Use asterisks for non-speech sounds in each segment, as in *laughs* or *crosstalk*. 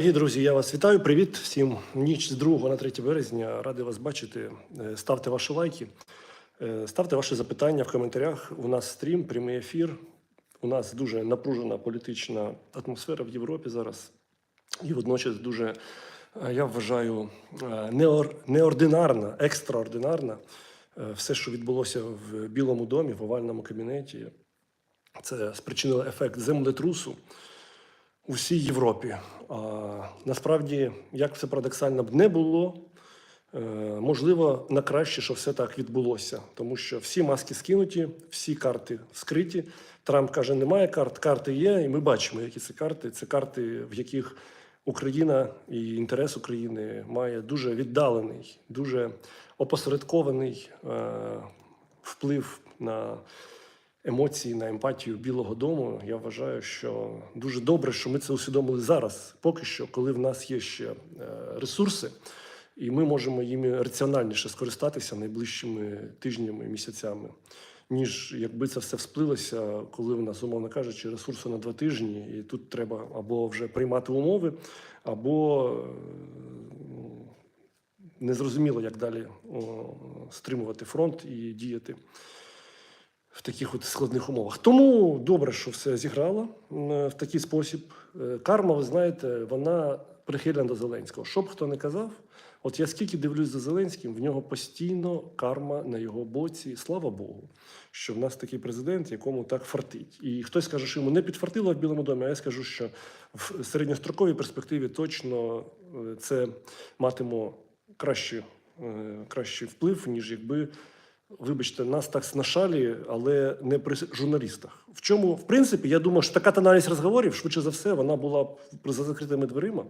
Дорогі друзі, я вас вітаю. Привіт всім. Ніч з 2 на 3 березня. Радий вас бачити. Е, Ставте ваші лайки, е, ставте ваші запитання в коментарях. У нас стрім, прямий ефір. У нас дуже напружена політична атмосфера в Європі зараз. І водночас дуже, е, я вважаю, неор- неординарна, екстраординарна. Все, що відбулося в Білому домі, в овальному кабінеті, це спричинило ефект землетрусу у всій Європі. А, насправді, як все парадоксально б не було, е, можливо, на краще, що все так відбулося, тому що всі маски скинуті, всі карти скриті. Трамп каже, немає карт, карти є, і ми бачимо, які це карти. Це карти, в яких Україна і інтерес України має дуже віддалений, дуже опосередкований е, вплив на емоції, на емпатію Білого Дому. Я вважаю, що дуже добре, що ми це усвідомили зараз, поки що, коли в нас є ще е, ресурси, і ми можемо їми раціональніше скористатися найближчими тижнями, місяцями. Ніж якби це все всплилося, коли в нас, умовно кажучи, ресурси на два тижні, і тут треба або вже приймати умови, або е, незрозуміло, як далі стримувати фронт і діяти в таких от складних умовах. Тому добре, що все зіграло в такий спосіб. Е, Карма, ви знаєте, вона прихильна до Зеленського. Що б хто не казав, от я скільки дивлюсь за Зеленським, в нього постійно карма на його боці. Слава Богу, що в нас такий президент, якому так фартить. І хтось каже, що йому не підфартило в Білому домі, а я скажу, що в середньостроковій перспективі точно е, це матиме кращий, е, кращий вплив, ніж якби Вибачте, нас так снашалі, але не при журналістах. В чому, в принципі, я думаю, що така тональність розговорів, швидше за все, вона була б за закритими дверима.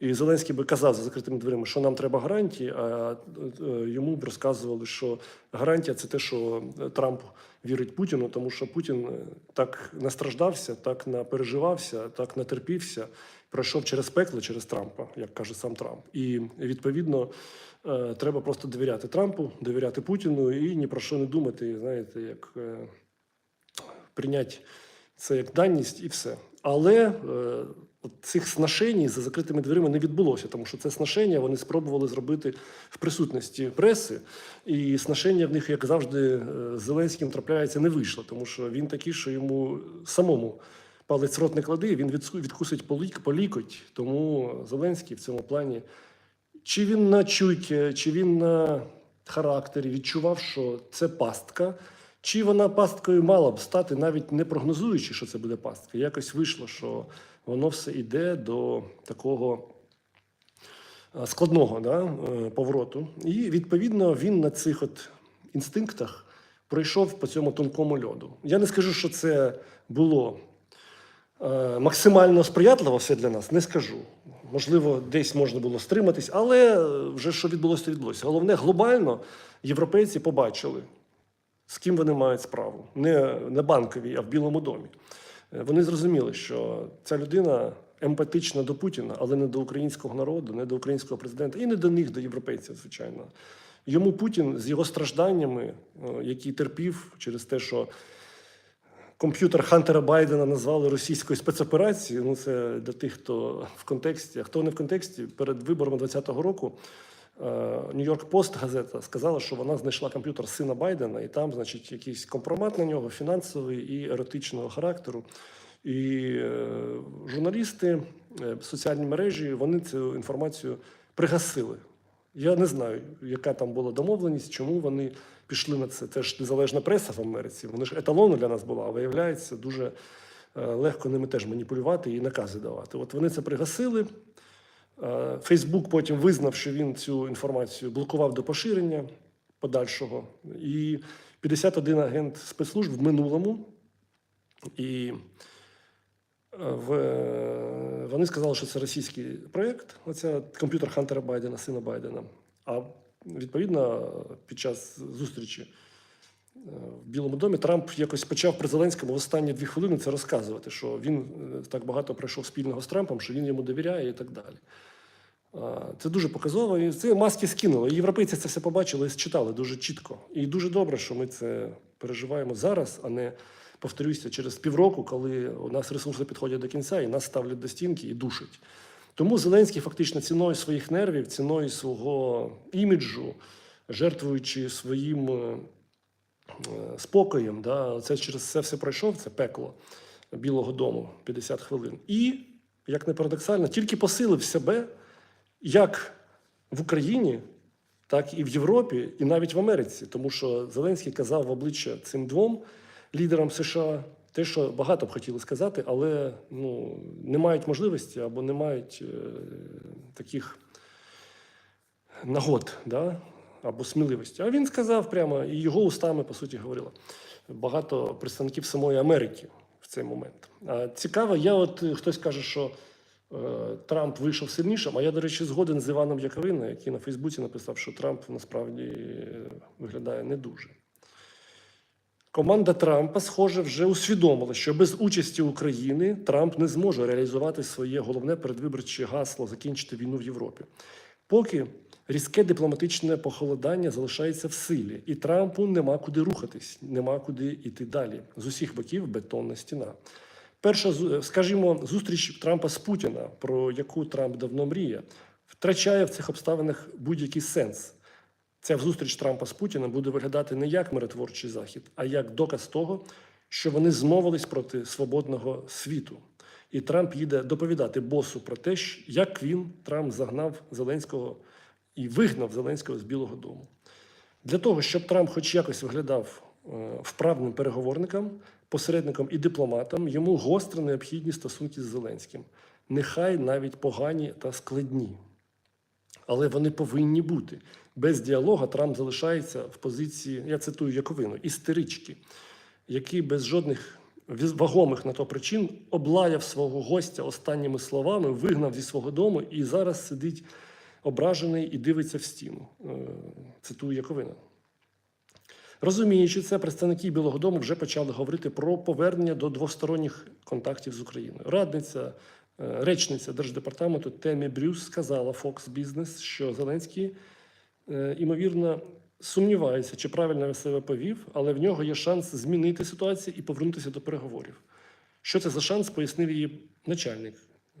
І Зеленський би казав за закритими дверима, що нам треба гарантії, а е, йому б розказували, що гарантія це те, що Трамп вірить Путіну, тому що Путін е, так настраждався, так напереживався, так натерпівся, пройшов через пекло, через Трампа, як каже сам Трамп. І відповідно треба просто довіряти Трампу, довіряти Путіну і ні про що не думати, знаєте, як е, прийняти це як даність і все. Але е, от цих сношень за закритими дверима не відбулося, тому що це сношення вони спробували зробити в присутності преси, і сношення в них, як завжди, е, з Зеленським трапляється, не вийшло, тому що він такий, що йому самому палець рот не клади, він відкусить по лік- по лікоть. Тому Зеленський в цьому плані, чи він на чуйки, чи він на характері відчував, що це пастка. Чи вона пасткою мала б стати, навіть не прогнозуючи, що це буде пастка. Якось вийшло, що воно все йде до такого е, складного да, е, повороту. І відповідно він на цих от інстинктах пройшов по цьому тонкому льоду. Я не скажу, що це було е, максимально сприятливо все для нас, не скажу. Можливо, десь можна було стриматись, але е, вже що відбулося, то відбулося. Головне, глобально європейці побачили, з ким вони мають справу. Не на банковій, а в Білому домі. Е, Вони зрозуміли, що ця людина емпатична до Путіна, але не до українського народу, не до українського президента і не до них, до європейців, звичайно. Йому Путін з його стражданнями, е, які терпів через те, що комп'ютер Хантера Байдена назвали російською спецоперацією. Ну, це для тих, хто в контексті, а хто не в контексті, перед виборами 2020 року Нью-Йорк Пост газета сказала, що вона знайшла комп'ютер сина Байдена, і там, значить, якийсь компромат на нього, фінансовий і еротичного характеру. І е, журналісти, е, соціальні мережі, вони цю інформацію пригасили. Я не знаю, яка там була домовленість, чому вони пішли на це. Це ж незалежна преса в Америці. Вони ж еталоном для нас була, а виявляється, дуже е, легко ними теж маніпулювати і накази давати. От вони це пригасили. Е, Фейсбук потім визнав, що він цю інформацію блокував до поширення подальшого. І 51 агент спецслужб в минулому. І е, в, вони сказали, що це російський проєкт, оця комп'ютер Хантера Байдена, сина Байдена. А відповідно, під час зустрічі е, в Білому домі Трамп якось почав при Зеленському в останні дві хвилини це розказувати, що він е, так багато пройшов спільного з Трампом, що він йому довіряє і так далі. Це дуже показово. І це маски скинули. Європейці це все побачили і считали дуже чітко. І дуже добре, що ми це переживаємо зараз, а не повторюся через півроку, коли у нас ресурси підходять до кінця і нас ставлять до стінки і душать. Тому Зеленський фактично ціною своїх нервів, ціною свого іміджу, жертвуючи своїм е, е, спокоєм, да, це через це все пройшов, це пекло Білого Дому 50 хвилин. І, як не парадоксально, тільки посилив себе як в Україні, так і в Європі, і навіть в Америці. Тому що Зеленський казав в обличчя цим двом лідерам США те, що багато б хотіли сказати, але ну, не мають можливості або не мають е, таких нагод да? або сміливості. А він сказав прямо, і його устами, по суті, говорило багато представників самої Америки в цей момент. А цікаво, я от е, хтось каже, що е, Трамп вийшов сильнішим, а я, до речі, згоден з Іваном Яковиною, який на Фейсбуці написав, що Трамп насправді е, виглядає не дуже. Команда Трампа, схоже, вже усвідомила, що без участі України Трамп не зможе реалізувати своє головне передвиборче гасло закінчити війну в Європі. Поки різке дипломатичне похолодання залишається в силі, і Трампу нема куди рухатись, нема куди йти далі. З усіх боків бетонна стіна. Перша, скажімо, зустріч Трампа з Путіна, про яку Трамп давно мріє, втрачає в цих обставинах будь-який сенс. Ця зустріч Трампа з Путіним буде виглядати не як миротворчий захід, а як доказ того, що вони змовились проти свободного світу. І Трамп їде доповідати босу про те, як він Трамп загнав Зеленського і вигнав Зеленського з Білого Дому. Для того, щоб Трамп хоч якось виглядав е, вправним переговорником, посередником і дипломатом, йому гостро необхідні стосунки з Зеленським. Нехай навіть погані та складні. Але вони повинні бути. Без діалога Трамп залишається в позиції, я цитую Яковину, істерички, який без жодних вагомих на то причин облаяв свого гостя останніми словами, вигнав зі свого дому і зараз сидить ображений і дивиться в стіну. Е, Цитую Яковина. Розуміючи це, представники Білого Дому вже почали говорити про повернення до двосторонніх контактів з Україною. Радниця, речниця Держдепартаменту Темі Брюс сказала Fox Business, що Зеленський, е, ймовірно, сумнівається, чи правильно себе повів, але в нього є шанс змінити ситуацію і повернутися до переговорів. Що це за шанс, пояснив її начальник.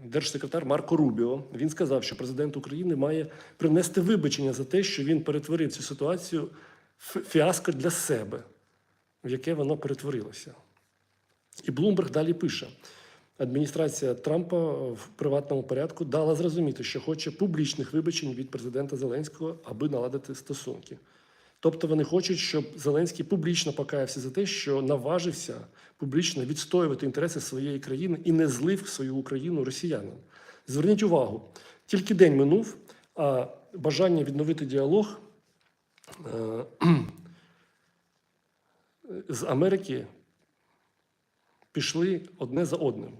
Держсекретар Марко Рубіо він сказав, що президент України має принести вибачення за те, що він перетворив цю ситуацію в фіаско для себе, в яке воно перетворилося. І Блумберг далі пише: адміністрація Трампа в приватному порядку дала зрозуміти, що хоче публічних вибачень від президента Зеленського, аби наладити стосунки. Тобто вони хочуть, щоб Зеленський публічно покаявся за те, що наважився публічно відстоювати інтереси своєї країни і не злив свою Україну росіянам. Зверніть увагу, тільки день минув, а бажання відновити діалог е, *clears throat* з Америки пішли одне за одним.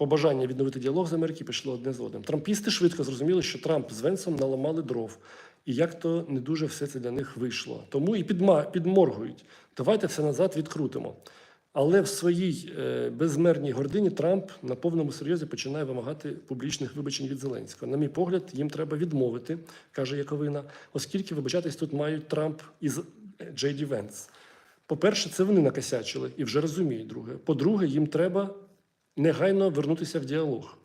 Побажання відновити діалог з Америки пішло одне за одним. Трампісти швидко зрозуміли, що Трамп з Венсом наламали дров, і як то не дуже все це для них вийшло. Тому і підма, підморгують. Давайте все назад відкрутимо. Але в своїй е, безмерній гордині Трамп на повному серйозі починає вимагати публічних вибачень від Зеленського. На мій погляд, їм треба відмовити, каже Яковина, оскільки вибачатись тут мають Трамп із Джей Ді Венс. По-перше, це вони накосячили і вже розуміють друге. По-друге, їм треба негайно вернутися в діалог.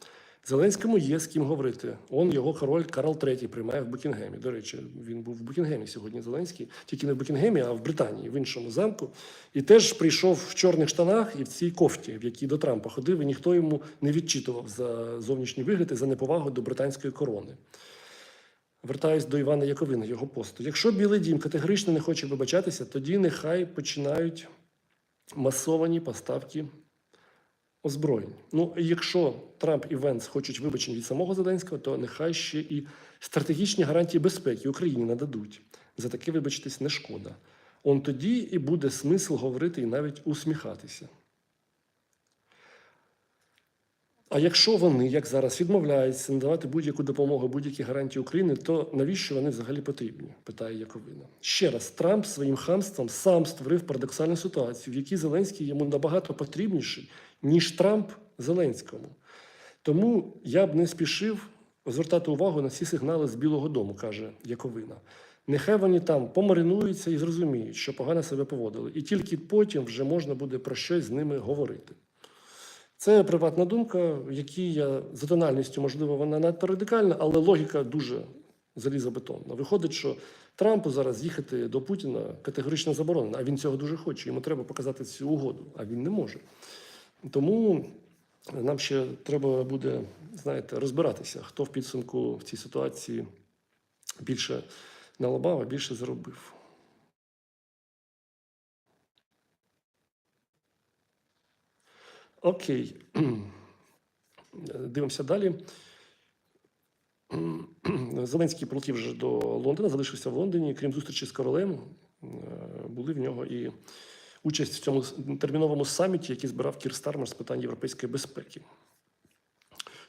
Зеленському є з ким говорити. Он його король Карл III приймає в Букінгемі. До речі, він був в Букінгемі сьогодні. Зеленський, тільки не в Букінгемі, а в Британії, в іншому замку. І теж прийшов в чорних штанах і в цій кофті, в якій до Трампа ходив, і ніхто йому не відчитував за зовнішній вигляд і за неповагу до британської корони. Вертаюсь до Івана Яковина, його посту. Якщо Білий Дім категорично не хоче вибачатися, тоді нехай починають масовані поставки озброєнь. Ну, якщо Трамп і Венс хочуть вибачень від самого Зеленського, то нехай ще і стратегічні гарантії безпеки Україні нададуть. За таке вибачитись не шкода. Он тоді і буде смисл говорити і навіть усміхатися. А якщо вони, як зараз, відмовляються надавати будь-яку допомогу, будь-які гарантії України, то навіщо вони взагалі потрібні? питає Яковина. Ще раз, Трамп своїм хамством сам створив парадоксальну ситуацію, в якій Зеленський йому набагато потрібніший, ніж Трамп Зеленському. Тому я б не спішив звертати увагу на ці сигнали з Білого Дому, каже Яковина. Нехай вони там помаринуються і зрозуміють, що погано себе поводили, і тільки потім вже можна буде про щось з ними говорити. Це приватна думка, в якій я за тональністю, можливо, вона надто радикальна, але логіка дуже залізобетонна. Виходить, що Трампу зараз їхати до Путіна категорично заборонено, а він цього дуже хоче. Йому треба показати цю угоду, а він не може. Тому нам ще треба буде, знаєте, розбиратися, хто в підсумку в цій ситуації більше налабав, а більше заробив. Окей. *clears throat* Дивимося далі. *clears throat* Зеленський полетів вже до Лондона, залишився в Лондоні. Крім зустрічі з королем, е, були в нього і участь в цьому терміновому саміті, який збирав Кір Стармер з питань європейської безпеки.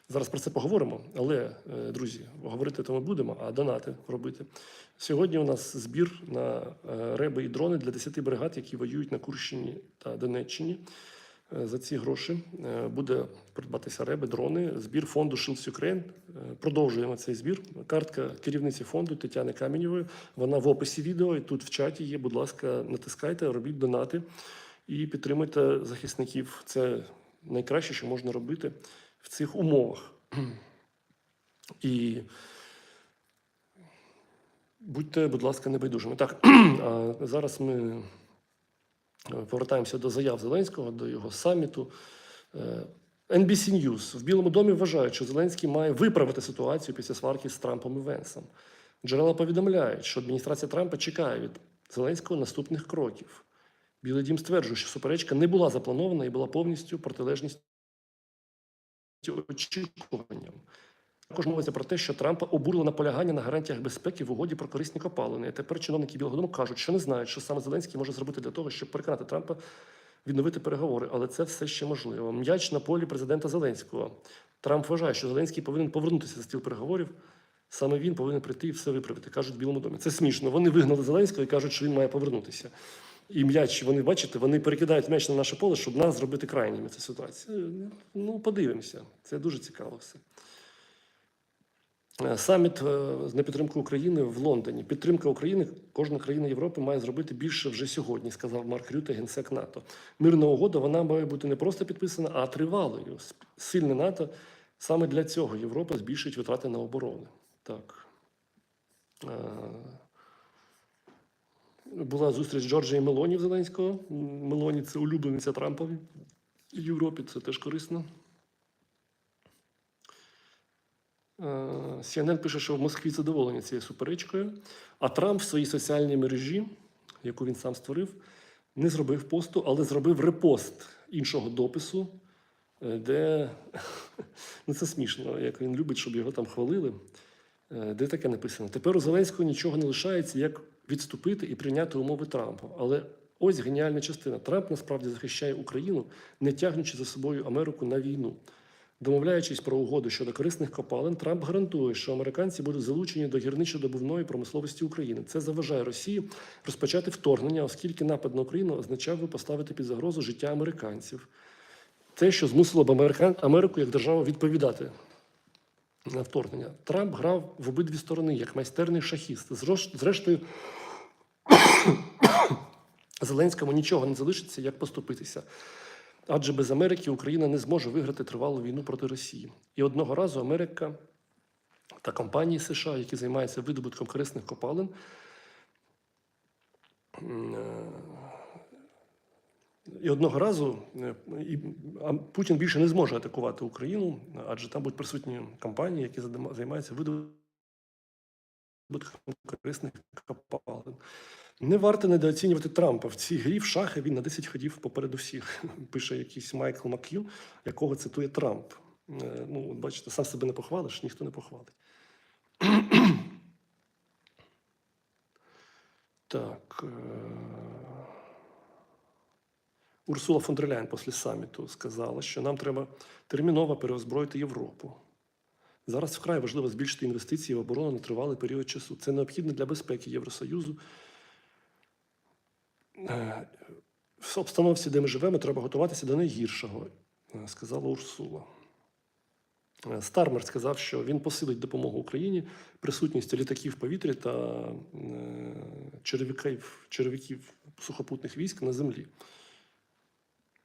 Зараз про це поговоримо, але, е, друзі, говорити то ми будемо, а донати робити. Сьогодні у нас збір на е, реби і дрони для 10 бригад, які воюють на Курщині та Донеччині. Е, За ці гроші е, буде придбатися реби, дрони, збір фонду Shields Ukraine. Е, Продовжуємо цей збір. Картка керівниці фонду Тетяни Каменєвої. Вона в описі відео і тут в чаті є. Будь ласка, натискайте, робіть донати і підтримуйте захисників. Це найкраще, що можна робити в цих умовах. І будьте, будь ласка, небайдужими. Так, *clears throat* а зараз ми повертаємося до заяв Зеленського, до його саміту. Е, NBC News. в Білому домі вважають, що Зеленський має виправити ситуацію після сварки з Трампом і Венсом. Джерела повідомляють, що адміністрація Трампа чекає від Зеленського наступних кроків. Білий дім стверджує, що суперечка не була запланована і була повністю протилежністю очікуванням. Також мовиться про те, що Трампа обурило наполягання на гарантіях безпеки в угоді про корисні копалини. Тепер чиновники Білого Дому кажуть, що не знають, що саме Зеленський може зробити для того, щоб переконати Трампа відновити переговори. Але це все ще можливо. М'яч на полі президента Зеленського. Трамп вважає, що Зеленський повинен повернутися за стіл переговорів. Саме він повинен прийти і все виправити, кажуть в Білому домі. Це смішно. Вони вигнали Зеленського і кажуть, що він має повернутися. І м'яч, вони бачите, вони перекидають м'яч на наше поле, щоб нас зробити крайніми. Ця ситуація. Ну, подивимося. Це дуже цікаво все. Е, Саміт е, на підтримку України в Лондоні. Підтримка України кожна країна Європи має зробити більше вже сьогодні, сказав Марк Рюте, генсек НАТО. Мирна угода вона має бути не просто підписана, а тривалою. Сильне НАТО саме для цього Європа збільшить витрати на оборону. Так. Е, Була зустріч Джорджа і Мелоні в Зеленського. Мелоні це улюблениця Трампа в Європі, це теж корисно. Е, CNN пише, що в Москві задоволені цією суперечкою, а Трамп в своїй соціальній мережі, яку він сам створив, не зробив посту, але зробив репост іншого допису, е, де *laughs* ну це смішно, як він любить, щоб його там хвалили. Е, Де таке написано? Тепер у Зеленського нічого не лишається, як відступити і прийняти умови Трампа. Але ось геніальна частина. Трамп насправді захищає Україну, не тягнучи за собою Америку на війну. Домовляючись про угоду щодо корисних копалин, Трамп гарантує, що американці будуть залучені до гірничо-добувної промисловості України. Це заважає Росії розпочати вторгнення, оскільки напад на Україну означав би поставити під загрозу життя американців. Те, що змусило б Американ- Америку як державу відповідати на вторгнення. Трамп грав в обидві сторони як майстерний шахіст. Зрештою, *coughs* Зеленському нічого не залишиться, як поступитися. Адже без Америки Україна не зможе виграти тривалу війну проти Росії. І одного разу Америка та компанії США, які займаються видобутком корисних копалин, е, і одного разу е, і, Путін більше не зможе атакувати Україну, адже там будуть присутні компанії, які займаються видобутком корисних копалин. Не варто недооцінювати Трампа. В цій грі в шахи він на 10 ходів попереду всіх. *laughs* Пише якийсь Майкл Мак'ю, якого цитує Трамп. Е, Ну, бачите, сам себе не похвалиш, ніхто не похвалить. *clears throat* Так. е, Урсула фон дер Ляйн після саміту сказала, що нам треба терміново переозброїти Європу. Зараз вкрай важливо збільшити інвестиції в оборону на тривалий період часу. Це необхідно для безпеки Євросоюзу. Е, В обстановці, де ми живемо, треба готуватися до найгіршого, е, сказала Урсула. Е, Стармер сказав, що він посилить допомогу Україні присутністю літаків в повітрі та черевиків, черевиків сухопутних військ на землі.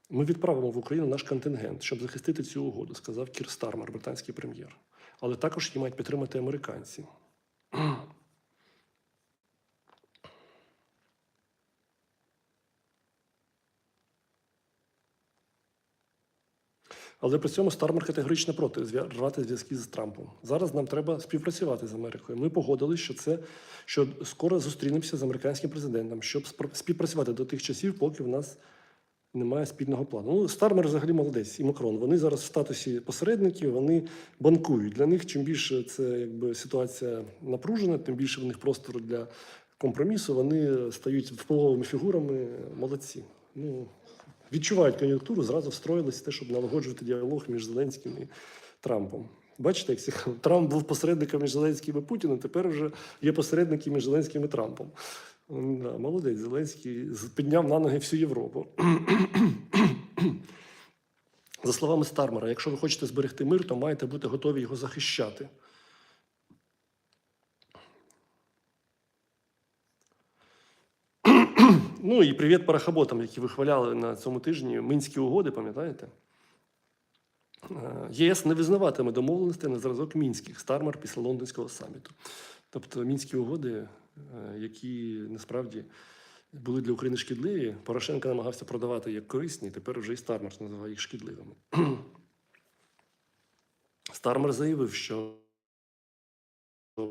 Ми відправимо в Україну наш контингент, щоб захистити цю угоду, сказав Кір Стармер, британський прем'єр. Але також її мають підтримати американці. Але при цьому Стармер категорично проти рвати зв'язки з Трампом. Зараз нам треба співпрацювати з Америкою. Ми погодились, що це що скоро зустрінемося з американським президентом, щоб співпрацювати до тих часів, поки в нас немає спільного плану. Ну, Стармер взагалі молодець і Макрон. Вони зараз в статусі посередників, вони банкують. Для них чим більше це якби ситуація напружена, тим більше в них простору для компромісу. Вони стають впливовими фігурами. Молодці. Ну відчувають кон'юнктуру, зразу встроїлися те, щоб налагоджувати діалог між Зеленським і Трампом. Бачите, як цікаво? Трамп був посередником між Зеленським і Путіним, тепер вже є посередники між Зеленським і Трампом. Да, молодець, Зеленський підняв на ноги всю Європу. *clears throat* За словами Стармера, якщо ви хочете зберегти мир, то маєте бути готові його захищати. Ну і привіт парахаботам, які вихваляли на цьому тижні Минські угоди, пам'ятаєте? Е, ЄС не визнаватиме домовленостей на зразок мінських Стармер після лондонського саміту. Тобто мінські угоди, е, які насправді були для України шкідливі, Порошенко намагався продавати як корисні, тепер вже і Стармер називає їх шкідливими. *clears throat* Стармер заявив, що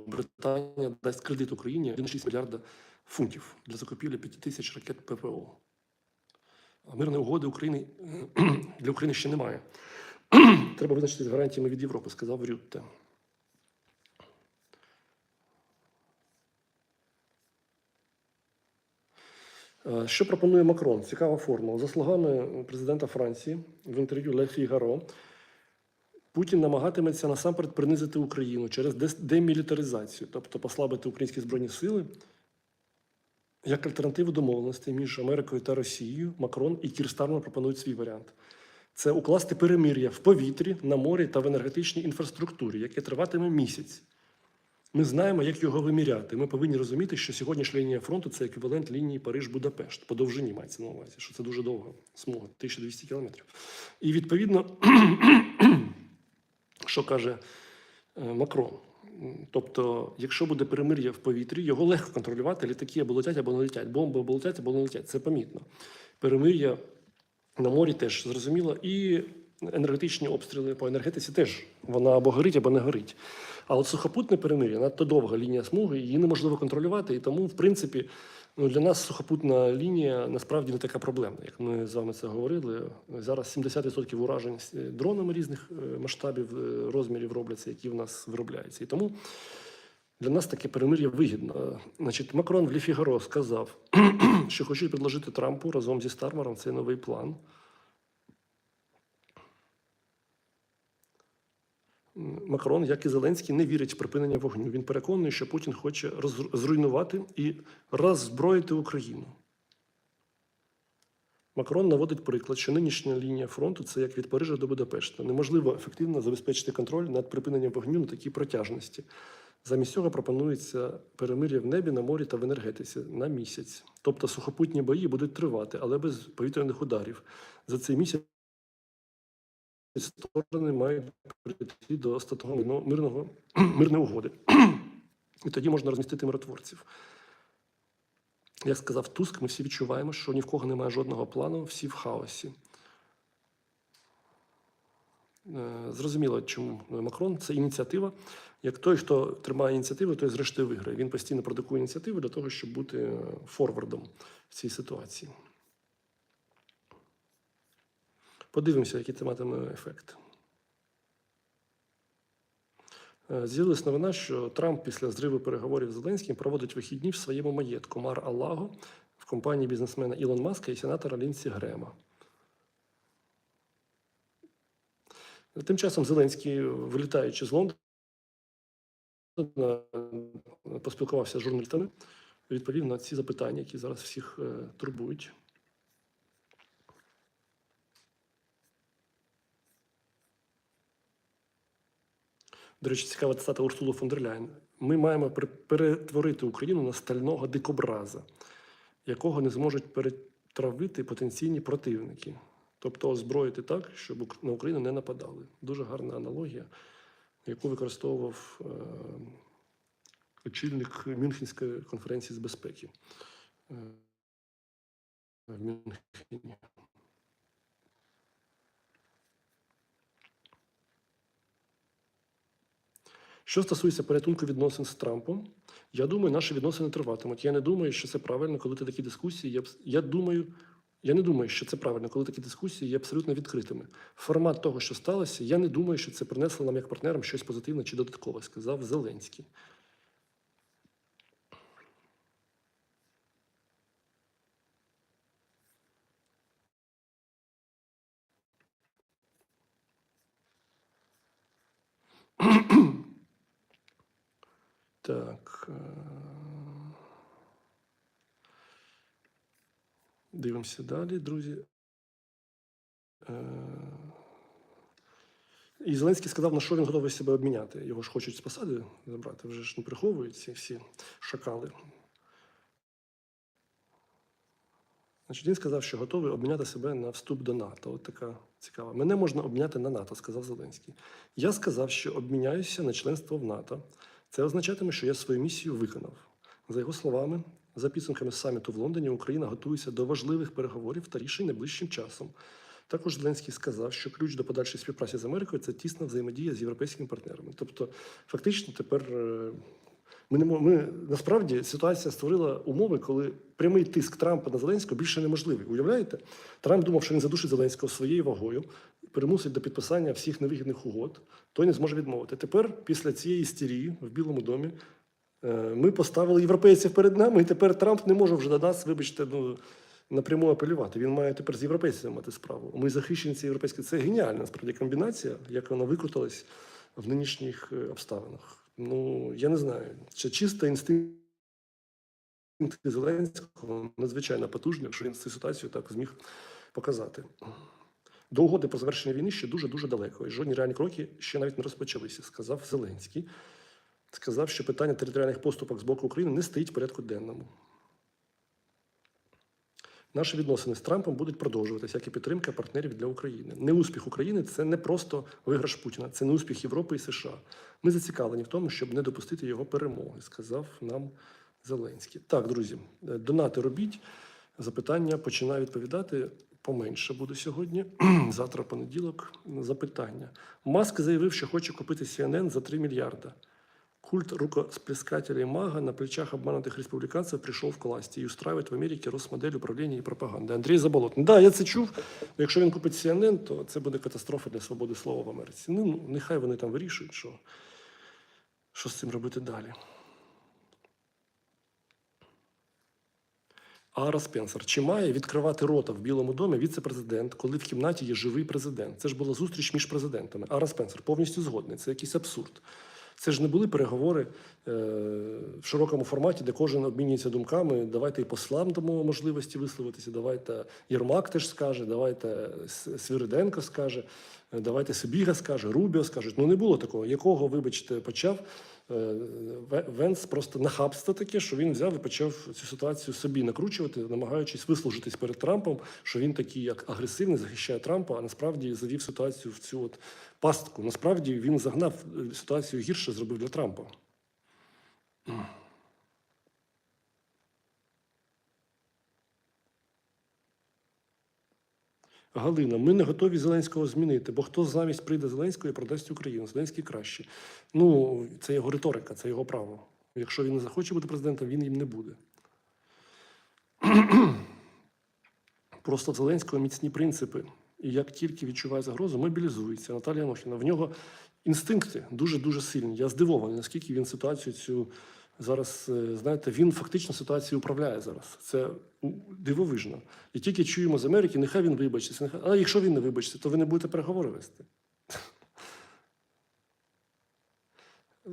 Британія дасть кредит Україні 1,6 мільярда фунтів для закупівлі 5 тисяч ракет ППО. Мирної угоди України *clears throat* для України ще немає. *clears throat* Треба визначитися з гарантіями від Європи, сказав Рютте. Е, Що пропонує Макрон? Цікава формула. За словами президента Франції в інтерв'ю Ле Фігаро, Путін намагатиметься насамперед принизити Україну через демілітаризацію, тобто послабити українські збройні сили. Як альтернативу домовленостей між Америкою та Росією, Макрон і Кір пропонують свій варіант. Це укласти перемир'я в повітрі, на морі та в енергетичній інфраструктурі, яке триватиме місяць. Ми знаємо, як його виміряти. Ми повинні розуміти, що сьогоднішня лінія фронту це еквівалент лінії Париж-Будапешт. По довжині мається на увазі, що це дуже довга смуга, 1200 кілометрів. І відповідно, *clears throat* що каже е, Макрон. Тобто, якщо буде перемир'я в повітрі, його легко контролювати, літаки або летять, або не летять, бомби або летять, або не летять. Це помітно. Перемир'я на морі теж зрозуміло. І енергетичні обстріли по енергетиці теж вона або горить, або не горить. А от сухопутне перемир'я надто довга лінія смуги, її неможливо контролювати. І тому, в принципі, ну, для нас сухопутна лінія насправді не така проблемна, як ми з вами це говорили. Зараз 70% уражень дронами різних е, масштабів, е, розмірів робляться, які в нас виробляються. І тому для нас таке перемир'я вигідно. Е, Значить, Макрон в Лі Фігаро сказав, *clears throat* що хочуть предложити Трампу разом зі Стармером цей новий план. Макрон, як і Зеленський, не вірить в припинення вогню. Він переконаний, що Путін хоче зруйнувати і роззброїти Україну. Макрон наводить приклад, що нинішня лінія фронту це як від Парижа до Будапешта. Неможливо ефективно забезпечити контроль над припиненням вогню на такій протяжності. Замість цього пропонується перемир'я в небі, на морі та в енергетиці на місяць. Тобто сухопутні бої будуть тривати, але без повітряних ударів. За цей місяць сторони мають прийти до остатного мирного, мирного *clears throat* мирної угоди. І тоді можна розмістити миротворців. Як сказав Туск, ми всі відчуваємо, що ні в кого немає жодного плану, всі в хаосі. Е, Зрозуміло, чому Макрон це ініціатива. Як той, хто тримає ініціативу, той зрештою виграє. Він постійно продукує ініціативу для того, щоб бути е, форвардом в цій ситуації. Подивимося, який це матиме ефект. Е, З'явилась новина, що Трамп після зриву переговорів з Зеленським проводить вихідні в своєму маєтку Мар Аллаго в компанії бізнесмена Ілон Маска і сенатора Лінсі Грема. Тим часом Зеленський, вилітаючи з Лондона, поспілкувався з журналістами, відповів на ці запитання, які зараз всіх е, турбують. До речі, цікава цитата Урсулу фон дер Ляйн. Ми маємо пер- перетворити Україну на стального дикобраза, якого не зможуть перетравити потенційні противники. Тобто озброїти так, щоб на Україну не нападали. Дуже гарна аналогія, яку використовував е, очільник Мюнхенської конференції з безпеки е, в Мюнхені. Що стосується порятунку відносин з Трампом, я думаю, наші відносини триватимуть. Я не думаю, що це правильно, коли ти такі дискусії. є Я думаю, я не думаю, що це правильно, коли такі дискусії є абсолютно відкритими. Формат того, що сталося, я не думаю, що це принесло нам як партнерам щось позитивне чи додаткове, сказав Зеленський. Так. е, Дивимося далі, друзі. Е, І Зеленський сказав, на що він готовий себе обміняти. Його ж хочуть з посади забрати, вже ж не приховують ці всі шакали. Значить, він сказав, що готовий обміняти себе на вступ до НАТО. От така цікава. Мене можна обміняти на НАТО, сказав Зеленський. Я сказав, що обміняюся на членство в НАТО. Це означатиме, що я свою місію виконав. За його словами, за підсумками саміту в Лондоні, Україна готується до важливих переговорів та рішень найближчим часом. Також Зеленський сказав, що ключ до подальшої співпраці з Америкою це тісна взаємодія з європейськими партнерами. Тобто, фактично, тепер е, ми не ми насправді ситуація створила умови, коли прямий тиск Трампа на Зеленського більше неможливий. Уявляєте? Трамп думав, що він задушить Зеленського своєю вагою, примусить до підписання всіх невигідних угод, той не зможе відмовити. Тепер, після цієї істерії в Білому домі, ми поставили європейців перед нами, і тепер Трамп не може вже до нас, вибачте, ну. Напряму апелювати. Він має тепер з європейцями мати справу. Ми захищені ці європейські. Це геніальна насправді комбінація, як вона викрутилась в нинішніх е, обставинах. Ну я не знаю, чи чисто інстинкт Зеленського надзвичайно потужний, що він цю ситуацію так зміг показати. До угоди про завершення війни ще дуже дуже далеко, і жодні реальні кроки ще навіть не розпочалися, сказав Зеленський. Сказав, що питання територіальних поступок з боку України не стоїть в порядку денному. Наші відносини з Трампом будуть продовжуватися, як і підтримка партнерів для України. Неуспіх України це не просто виграш Путіна, це не успіх Європи і США. Ми зацікавлені в тому, щоб не допустити його перемоги, сказав нам Зеленський. Так, друзі, е, донати робіть. Запитання починаю відповідати. Поменше буде сьогодні. *clears throat* Завтра понеділок. Запитання. Маск заявив, що хоче купити CNN за 3 мільярда. Культ рукосплескателей МАГА на плечах обманутых республиканцев прийшов в власти і устраивает в Америці Росмодель управління і пропаганди. Андрій Заболотний. Да, я це чув. Якщо він купить CNN, то це буде катастрофа для свободи слова в Америці. Ну, ну, нехай вони там вирішують, що, що з цим робити далі. Ара Спенсер. Чи має відкривати рота в Білому домі віце-президент, коли в кімнаті є живий президент? Це ж була зустріч між президентами. Ара Спенсер повністю згодний. Це якийсь абсурд. Це ж не були переговори е, в широкому форматі, де кожен обмінюється думками. Давайте і послам дамо можливості висловитися. Давайте Єрмак теж скаже, давайте Свириденко скаже, е, давайте Сибіга скаже, Рубіо скажуть. Ну не було такого. Якого, вибачте, почав Венс просто нахабство таке, що він взяв і почав цю ситуацію собі накручувати, намагаючись вислужитись перед Трампом, що він такий як агресивний, захищає Трампа, а насправді завів ситуацію в цю от пастку. Насправді він загнав е, ситуацію гірше, зробив для Трампа. Галина, ми не готові Зеленського змінити, бо хто замість прийде Зеленського і продасть Україну? Зеленський краще. Ну, це його риторика, це його право. Якщо він не захоче бути президентом, він їм не буде. *clears throat* Просто в Зеленського міцні принципи. І як тільки відчуває загрозу, мобілізується. Наталія Нохіна. В нього інстинкти дуже-дуже сильні. Я здивований, наскільки він ситуацію цю зараз, е, знаєте, він фактично ситуацію управляє зараз. Це дивовижно. І тільки чуємо з Америки, нехай він вибачиться. Нехай... А якщо він не вибачиться, то ви не будете переговори вести.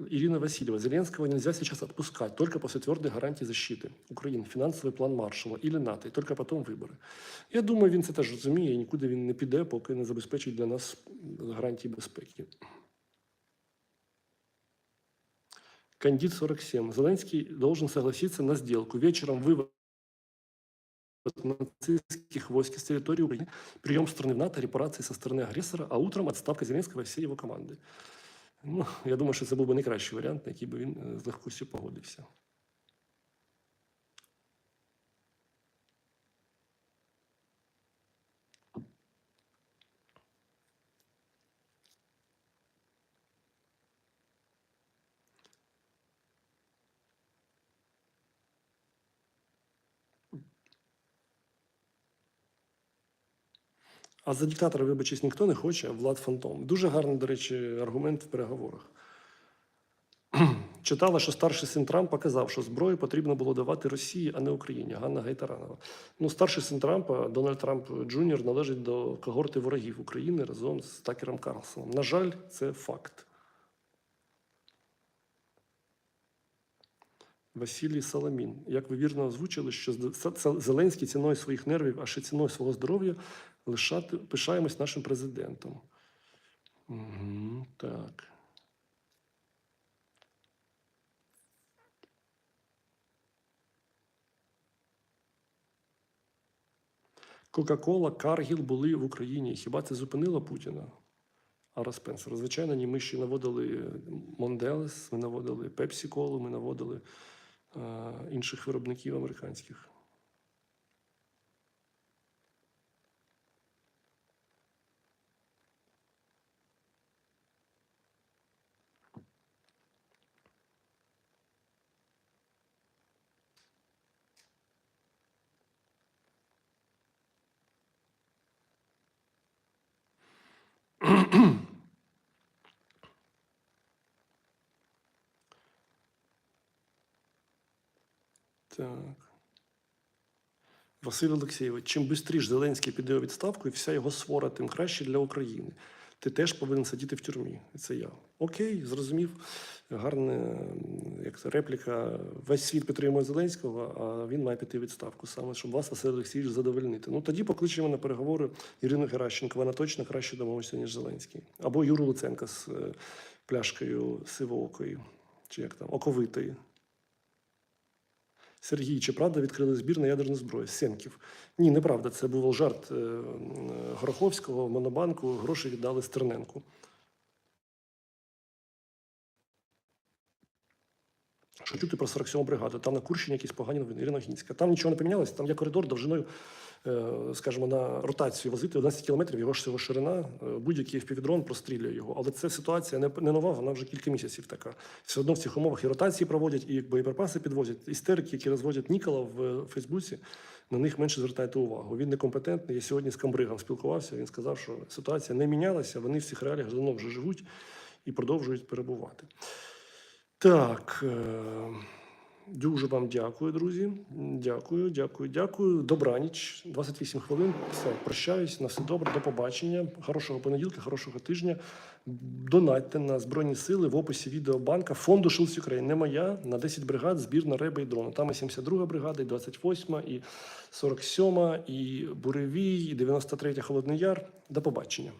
Ирина Васильева. Зеленского нельзя сейчас отпускать, только после твердой гарантии защиты Украины, фінансовий план Маршала или НАТО, і тільки потім вибори. Я думаю, він це теж розуміє, і нікуди він не піде, поки не забезпечить для нас гарантії безпеки. Кандид 47. Зеленский должен согласиться на сделку. Вечером вывод нацистских войск с территории Украины, прием страны в НАТО, репарации со стороны агрессора, а утром отставка Зеленського і всієї його команди. Ну, я думаю, що це був би найкращий варіант, на який би він е, з легкостю погодився. А за диктатора, вибачись, ніхто не хоче, а Влад Фантом. Дуже гарний, до речі, аргумент в переговорах. *clears throat* Читала, що старший син Трампа казав, що зброю потрібно було давати Росії, а не Україні. Ганна Гайтаранова. Ну, старший син Трампа, Дональд Трамп Джуніор, належить до когорти ворогів України разом з Такером Карлсоном. На жаль, це факт. Василій Саламін. Як ви вірно озвучили, що Зеленський ціною своїх нервів, а ще ціною свого здоров'я лишати, пишаємось нашим президентом. Угу, так. Кока-Кола, Каргіл були в Україні. Хіба це зупинило Путіна? Ара Спенсер. Звичайно, ні, ми ще наводили Монделес, ми наводили Пепсі-Колу, ми наводили е, інших виробників американських. Так. Василь Олексійович, чим швидше Зеленський піде у відставку і вся його свора, тим краще для України. Ти теж повинен сидіти в тюрмі. І Це я. Окей, зрозумів. Гарна як репліка. Весь світ підтримує Зеленського, а він має піти відставку саме, щоб вас, Василь Олексійович, задовольнити. Ну тоді покличемо на переговори Ірину Геращенко. Вона точно краще домовиться, ніж Зеленський. Або Юру Луценка з е, пляшкою сивоокої, чи як там, оковитої. Сергій, чи правда відкрили збір на ядерну зброю? Сенків. Ні, неправда. Це був жарт Гроховського Гороховського в Монобанку. Гроші віддали Стерненку. Що чути про 47-му бригаду? Там на Курщині якісь погані новини. Ірина Гінська. Там нічого не помінялося. Там є коридор довжиною, е, скажімо, на ротацію возити 11 кілометрів, його ж всього ширина. Е, Будь-який впівдрон прострілює його. Але це ситуація не, нова, вона вже кілька місяців така. Все одно в цих умовах і ротації проводять, і боєприпаси підвозять. Істерики, які розводять Нікола в Фейсбуці, на них менше звертайте увагу. Він некомпетентний. Я сьогодні з Камбригом спілкувався. Він сказав, що ситуація не мінялася, вони в цих реаліях давно вже живуть і продовжують перебувати. Так. е, Дуже вам дякую, друзі. Дякую, дякую, дякую. Добраніч. 28 хвилин. Все, прощаюсь. На все добре. До побачення. Хорошого понеділка, хорошого тижня. Донатьте на Збройні Сили в описі відео банка фонду Шилс Україн. Не моя на 10 бригад збір на реби і дрони. Там і 72 бригада, і 28, і 47, і Буревій, і 93 Холодний Яр. До побачення.